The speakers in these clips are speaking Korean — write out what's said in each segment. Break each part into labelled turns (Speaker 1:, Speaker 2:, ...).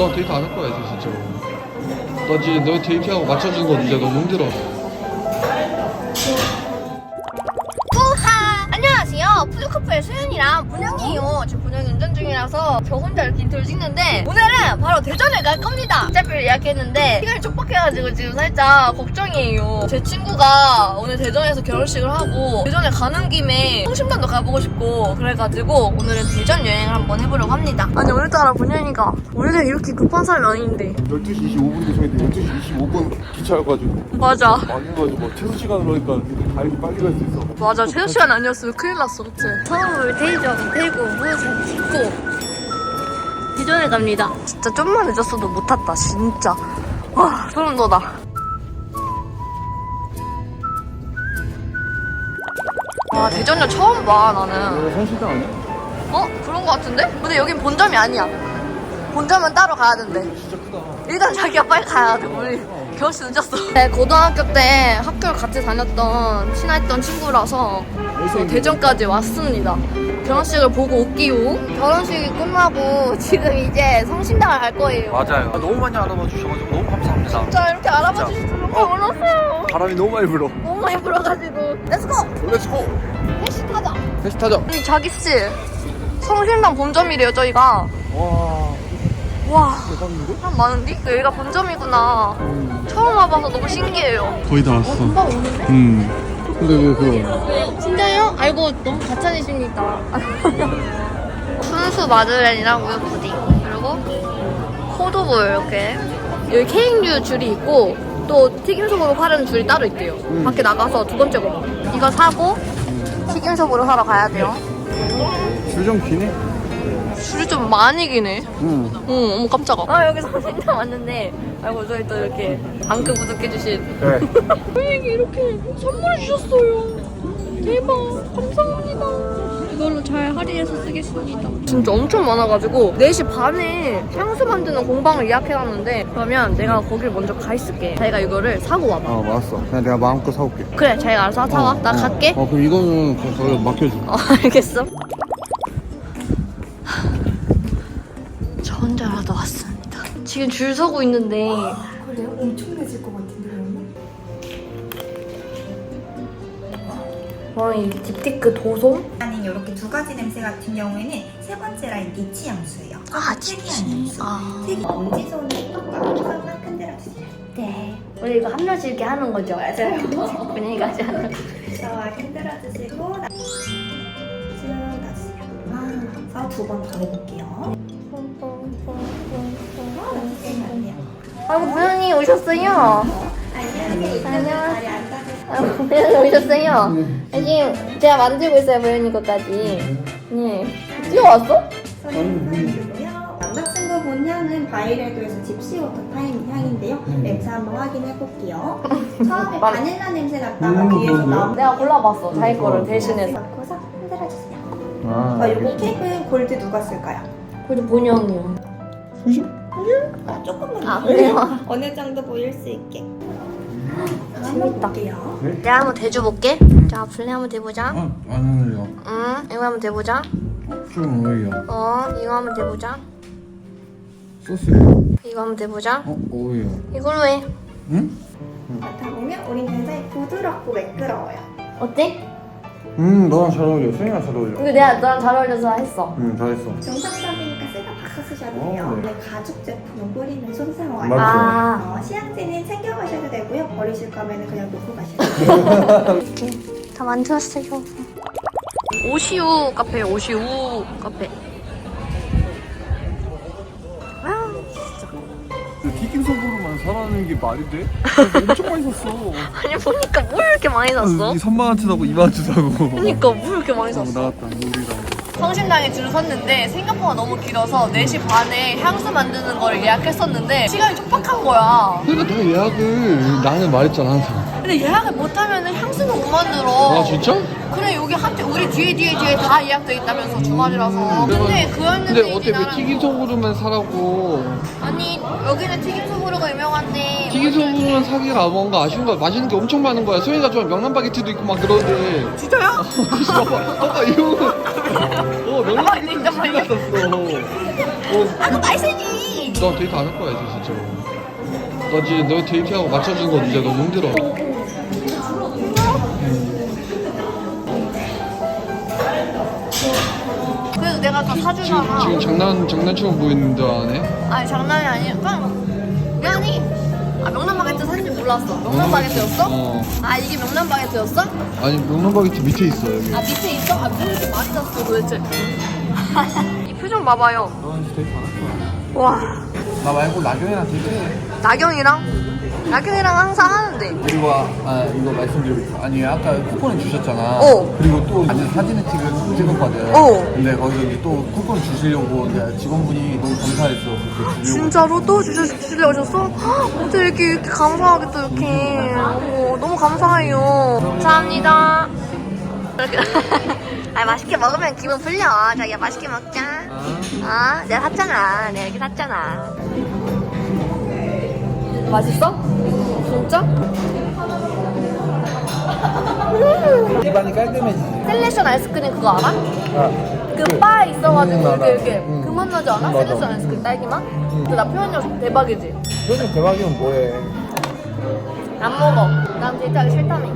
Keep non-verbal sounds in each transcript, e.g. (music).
Speaker 1: 너 데이트 안 할 거야 이제 진짜로 너 이제 너 데이트하고 맞춰주는 건 이제 너무 힘들어
Speaker 2: 후하! 안녕하세요. 푸드커플의 수윤이랑 분영이에요. 지금 분영이 운전 중이라서 저 혼자 이렇게 인트를 찍는데 오늘은 바로 대전에 갈 겁니다. 시작비를 예약했는데 시간이 촉박해가지고 지금 살짝 걱정이에요. 제 친구가 오늘 대전에서 결혼식을 하고 대전에 가는 김에 성심당도 가보고 싶고 그래가지고 오늘은 대전 여행을 한번 해보려고 합니다. 아니 오늘따라 분영이가 원래 이렇게 급한 사람이 아닌데
Speaker 3: 12시 25분 도착인데 12시 25분 기차여가지고
Speaker 2: 맞아.
Speaker 3: 망해가지고 최소 시간으로 하니까 다행히 빨리 갈 수 있어
Speaker 2: 맞아 최소 시간 아니었으면 큰일 났어 그치? 서울, 대전, 대구, 부산, 찍고 대전에 갑니다 진짜 좀만 늦었어도 못 탔다 진짜 와 소름 돋아 와 대전역 처음 봐 나는
Speaker 3: 성실당 아니야?
Speaker 2: 어? 그런 거 같은데? 근데 여긴 본점이 아니야 본점은 따로 가야 된대
Speaker 3: 진짜 크다
Speaker 2: 일단 자기가 빨리 가야 돼. 우리 결혼식 늦었어. 네, 고등학교 때 학교를 같이 다녔던 친했던 친구라서 그래서 대전까지 왔습니다. 결혼식을 보고 올기요. 결혼식이 끝나고 지금 이제 성심당을 갈 거예요.
Speaker 4: 맞아요. 너무 많이 알아봐 주셔가지고 너무 감사합니다.
Speaker 2: 진짜 이렇게 알아봐 주실 줄 몰랐어요.
Speaker 4: 바람이 너무 많이 불어.
Speaker 2: 너무 많이 불어가지고. 렛츠고!
Speaker 3: 렛츠고
Speaker 2: 택시 타자.
Speaker 1: 택시 타자
Speaker 2: 아니, 자기 씨. 성심당 본점이래요, 저희가.
Speaker 3: 와
Speaker 2: 와,
Speaker 3: 대박인데?
Speaker 2: 사람 많은데? 여기가 본점이구나. 처음 와봐서 너무 신기해요.
Speaker 1: 거의 다 왔어
Speaker 2: 금방 오는데?
Speaker 1: 음 근데 왜 그거
Speaker 2: 진짜요? 아이고 너무 가짜이십니다. 순수 마들렌이랑 우유 푸딩 그리고 포도볼 이렇게 여기 케이크류 줄이 있고 또 튀김속으로 파는 줄이 따로 있대요. 밖에 나가서 두 번째 거 이거 사고 튀김속으로 사러 가야 돼요.
Speaker 3: 줄좀 기네?
Speaker 2: 줄이 좀 많이 기네.
Speaker 3: 응
Speaker 2: 응, 어머 깜짝아. 아 여기 선생님 왔는데 아이고 저희 또 이렇게 방크 구독해주신
Speaker 3: 네 (laughs)
Speaker 2: 선생님이 이렇게 선물해 주셨어요. 대박, 감사합니다. 이걸로 잘 할인해서 쓰겠습니다. 진짜 엄청 많아가지고 4시 반에 향수 만드는 공방을 예약해놨는데 그러면 내가 거길 먼저 가 있을게. 자기가 이거를 사고 와봐.
Speaker 3: 어 알았어 그냥 내가 마음껏 사올게
Speaker 2: 그래, 자기가 알아서 사와. 나 갈게.
Speaker 1: 어 그럼 이거는 그냥 거기 맡겨줘 (laughs)
Speaker 2: 어, 알겠어. 저 혼자라도 왔습니다. 지금 줄 서고 있는데
Speaker 5: 그래요? 엄청나질 것 같은데 그러면?
Speaker 2: 어, 이 딥티크 도솜?
Speaker 5: 아니 이렇게 두 가지 냄새 같은 경우에는 세 번째 라인 니치 향수예요.
Speaker 2: 아,
Speaker 5: 특이한
Speaker 2: 니치.
Speaker 5: 향수.
Speaker 2: 아.
Speaker 5: 특이 엄지손을 톡 깎아서 흔들어 주세요.
Speaker 2: 네. 우리 이거 한 명씩 이렇게 하는 거죠?
Speaker 5: 맞아요.
Speaker 2: 분위기 같이 하는 거.
Speaker 5: 자 흔들어 주시고 나- 쭉 놔주세요. 그래서 두 번 더 해볼게요.
Speaker 2: 아이고, 부장님 오셨어요?
Speaker 5: 안녕하세요.
Speaker 2: 안녕. 아이고, 부장님 오셨어요? 지금 제가 만들고 있어요, 부장님 것까지. 네. 뛰어왔어?
Speaker 5: 손님 보여주고요. 남자친구 본 향은 바이레도에서 집시 워터 타임 향인데요. 냄새 한번 확인해 볼게요. 처음에 (laughs)
Speaker 2: 만-
Speaker 5: 바닐라 냄새 났다가 뒤에서 나온
Speaker 2: 내가 골라봤어, 자기 거를 대신해서.
Speaker 5: 넣고서 흔들어주세요.
Speaker 3: 아
Speaker 5: 어, 요거 케이크 골드 누가 쓸까요?
Speaker 2: 그래도 본영이요.
Speaker 5: 아, 조금만
Speaker 2: 아,
Speaker 5: 더.
Speaker 2: 그래요? (laughs)
Speaker 5: 어느 정도 보일 수 있게.
Speaker 2: 재밌다.
Speaker 5: 볼게요.
Speaker 2: 내가 한번 대줘볼게. 자, 블레 한번 대보자.
Speaker 1: 어, 안 어울려
Speaker 2: 응, 이거 한번 대보자.
Speaker 1: 좀 어울려
Speaker 2: 어, 이거 한번 대보자.
Speaker 1: 소스
Speaker 2: 이거 한번 대보자.
Speaker 1: 어 어울려
Speaker 2: 이걸로 해.
Speaker 1: 응?
Speaker 5: 맡아 보면 우린 굉장히 부드럽고 매끄러워요.
Speaker 2: 어때?
Speaker 3: 음 너랑 잘 어울려 수영이랑 잘 어울려
Speaker 2: 이거 내가 너랑 잘 어울려서 했어.
Speaker 3: 응 잘했어
Speaker 5: 정상적이 돼요.
Speaker 3: 어, 네.
Speaker 5: 원래 가죽 제품은 뿌리면 손상을
Speaker 3: 맞죠.
Speaker 2: 아,
Speaker 5: 어, 시향제는 챙겨 가셔도 되고요. 버리실 거면 그냥 놓고 가셔도 돼요. (laughs)
Speaker 2: 다 만들었어요. 오시우 카페, 오시우 카페. 아,
Speaker 3: 그 튀김 소보로만 사라는 게 말이 돼? (laughs) 엄청 많이 샀어
Speaker 2: 아니 보니까 뭘 이렇게 많이 샀어?
Speaker 3: 이 3만 원치 사고 2만 원치 사고
Speaker 2: 그러니까 뭘 이렇게 많이
Speaker 3: 어,
Speaker 2: 샀어?
Speaker 3: 나갔다
Speaker 2: 성심당에 줄을 섰는데 생각보다 너무 길어서 4시 반에 향수 만드는 걸 예약했었는데 시간이 촉박한 거야.
Speaker 1: 그러니까 너 예약을 나는 말했잖아 항상
Speaker 2: 근데 예약을 못하면 향수는 못 만들어.
Speaker 1: 아 진짜?
Speaker 2: 그래 여기 한테 우리 뒤에 뒤에 뒤에 다 예약돼 있다면서 주말이라서. 근데 그였는데
Speaker 1: 근데 어때
Speaker 2: 이제
Speaker 1: 왜 튀김소보루만 사라고?
Speaker 2: 아니 여기는 튀김 소보루가 유명한데.
Speaker 1: 튀김소보루만 사기가 뭔가 아쉬운 거야. 맛있는 게 엄청 많은 거야. 소희가 좋아하는 명란 바게트도 있고 막 그러는데.
Speaker 2: 진짜요?
Speaker 1: 봐봐. 봐봐 (laughs) 이거. 어 명란 바게트
Speaker 2: 진짜
Speaker 1: 진짜
Speaker 2: 많이
Speaker 1: 갔었어.
Speaker 2: 아, 그거 말세지.
Speaker 1: 너 데이트 안 할 거야 이제 진짜로. 나 이제 너 데이트하고 맞춰주는 건 이제 너무 힘들어
Speaker 2: 내가 다
Speaker 1: 지금,
Speaker 2: 사주잖아.
Speaker 1: 지금 장난 장난치고 보이는데 안 해?
Speaker 2: 아니 장난이 아니야. 그냥 미안해. 아 명란 바게트 사실 몰랐어. 명란 바게트였어?
Speaker 1: 어
Speaker 2: 아 이게 명란 바게트였어?
Speaker 1: 아니 명란 바게트 밑에 있어 여기
Speaker 2: 아 밑에 있어? 아왜 이렇게 많이 샀어 도대체? (laughs) 이 표정 봐봐요.
Speaker 3: 너 이제 데이트 안할 거야.
Speaker 2: 와
Speaker 3: 나 말고 나경이랑 데이트해.
Speaker 2: 나경이랑 나경이랑 항상 하는데.
Speaker 3: 그리고 아 이거 말씀드리고 아니 아까 쿠폰을 주셨잖아.
Speaker 2: 어.
Speaker 3: 그리고 또 완전 사진을 찍은 찍었거든.
Speaker 2: 어.
Speaker 3: 근데 거기서 이제 또 쿠폰 주시려고 이제 직원분이 너무 감사했어. 그렇게 주려고.
Speaker 2: 진짜로 또 주셔 주시려 오셨어? 헉, 어떻게 이렇게, 이렇게 감사하게 또 이렇게 어머, 너무 감사해요. 감사합니다. (laughs) 아 맛있게 먹으면 기분 풀려. 자기야 맛있게 먹자. 아 내가 샀잖아. 내가 이렇게 샀잖아. 맛있어? 진짜?
Speaker 3: 입안이 깔끔해지지.
Speaker 2: 셀레션 아이스크림 그거 알아?
Speaker 3: 아,
Speaker 2: 그 바 있어가지고
Speaker 3: 음,
Speaker 2: 이렇게. 이렇게
Speaker 3: 음.
Speaker 2: 그맛 나지 않아?
Speaker 3: 맞아.
Speaker 2: 셀레션 아이스크림 딸기맛? 근데 나 표현력 대박이지?
Speaker 3: 표정 대박이면 뭐해?
Speaker 2: 안 먹어. 난 데이트하기 싫다며.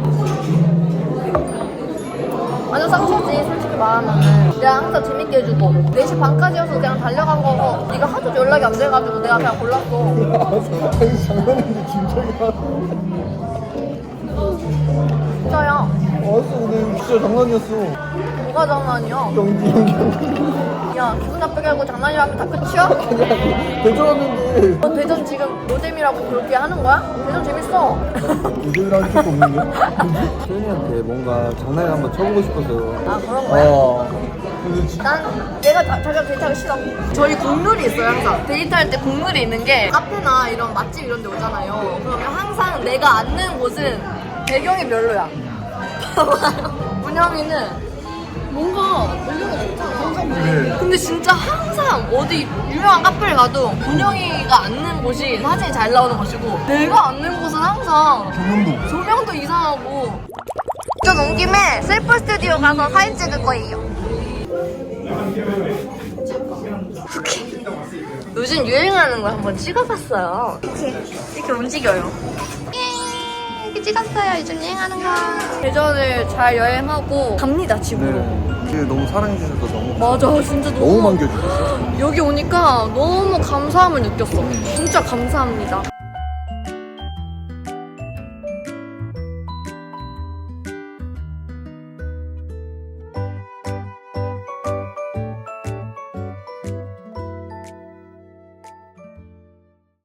Speaker 2: 완전 쌍수지, 솔직히 말하면은. 내가 항상 재밌게 해주고. 4시 반까지여서 그냥 달려간 거고. 네가 하도 연락이 안 돼가지고 내가 그냥 골랐어. (laughs)
Speaker 3: 아니 장난인데 진짜야.
Speaker 2: 진짜야.
Speaker 3: 알았어 오늘 진짜 장난이었어.
Speaker 2: 뭐가 장난이야?
Speaker 3: 영지 영지.
Speaker 2: 야, 기분 나쁘게 하고 장난이라면 다 끝이야? (laughs)
Speaker 3: 대전하는데
Speaker 2: 너 대전 지금 노잼이라고 그렇게 하는 거야? 대전 재밌어. (laughs)
Speaker 3: 할 수도 없는데? (laughs) 소연이한테 뭔가 장난을 한번 쳐보고 싶어서.
Speaker 2: 아, 그런 거야?
Speaker 3: 어. 근데
Speaker 2: 난 내가 자, 자기가 데이트하기 싫어. 저희 국룰이 있어요 항상. 데이트할 때 국룰이 있는 게 카페나 이런 맛집 이런 데 오잖아요. 그러면 항상 내가 앉는 곳은 배경이 별로야. (laughs) 문영이는 뭔가 배경이 좋잖아.
Speaker 3: 그래.
Speaker 2: 근데 진짜 항상 어디 유명한 카페를 가도 문영이가 앉는 곳이 사진이 잘 나오는 곳이고 내가 앉는 곳은 항상
Speaker 3: 조명도.
Speaker 2: 조명도 이상하고 좀 온 김에 셀프 스튜디오 가서 사진 찍을 거예요 오케이. 요즘 유행하는 걸 한번 찍어봤어요 이렇게 이렇게 움직여요 예, 이렇게 찍었어요 요즘 유행하는 거 대전을 잘 여행하고 갑니다 집으로
Speaker 3: 네. 너무 사랑해주셔서 너무.
Speaker 2: 맞아 진짜 너무
Speaker 3: 너무 만겨주셨어. (gasps)
Speaker 2: 여기 오니까 너무 감사함을 느꼈어 진짜 감사합니다